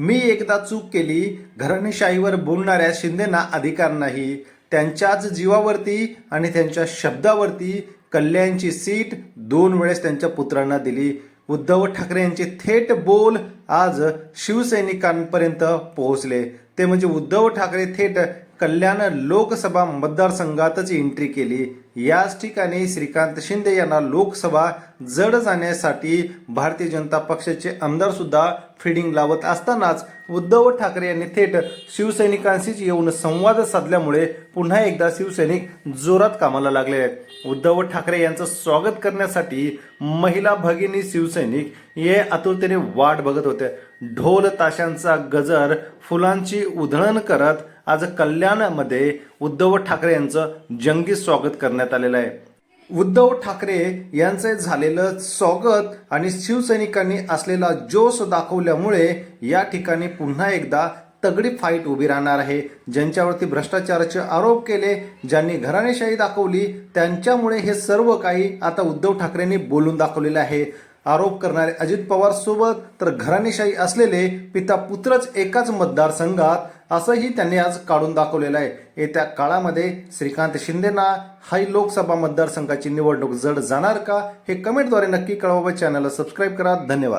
मी एकदा चूक केली घराणेशाहीवर बोलणाऱ्या शिंदेना अधिकार नाही. त्यांच्याच जीवावरती आणि त्यांच्या शब्दावरती कल्याणची सीट दोन वेळेस त्यांच्या पुत्रांना दिली. उद्धव ठाकरे यांचे थेट बोल आज शिवसैनिकांपर्यंत पोहोचले. ते म्हणजे उद्धव ठाकरे थेट कल्याण लोकसभा मतदारसंघातच एंट्री केली. याच ठिकाणी श्रीकांत शिंदे यांना लोकसभा जड जाण्यासाठी भारतीय जनता पक्षाचे आमदार सुद्धा फिडिंग लावत असतानाच उद्धव ठाकरे यांनी थेट शिवसैनिकांशीच येऊन संवाद साधल्यामुळे पुन्हा एकदा शिवसैनिक जोरात कामाला लागले आहेत. उद्धव ठाकरे यांचं स्वागत करण्यासाठी महिला भगिनी शिवसैनिक हे आतुरतेने वाट बघत होते. ढोल ताशांचा गजर फुलांची उधळण करत आज कल्याणमध्ये उद्धव ठाकरे यांचं जंगी स्वागत करण्यात आलेलं आहे. उद्धव ठाकरे यांचे झालेलं स्वागत आणि शिवसैनिकांनी असलेला जोश दाखवल्यामुळे या ठिकाणी पुन्हा एकदा तगडी फाईट उभी राहणार आहे. ज्यांच्यावरती भ्रष्टाचाराचे आरोप केले ज्यांनी घराणेशाही दाखवली त्यांच्यामुळे हे सर्व काही आता उद्धव ठाकरेंनी बोलून दाखवलेले आहे. आरोप करणारे अजित पवार सोबत तर घराणेशाही असलेले पिता पुत्रच एकाच मतदारसंघात असंही त्यांनी आज काढून दाखवलेलं आहे. येत्या काळामध्ये श्रीकांत शिंदेना हाई लोकसभा मतदारसंघाची निवडणूक जड जाणार का हे कमेंटद्वारे नक्की कळवा चॅनलला सबस्क्राईब करा. धन्यवाद.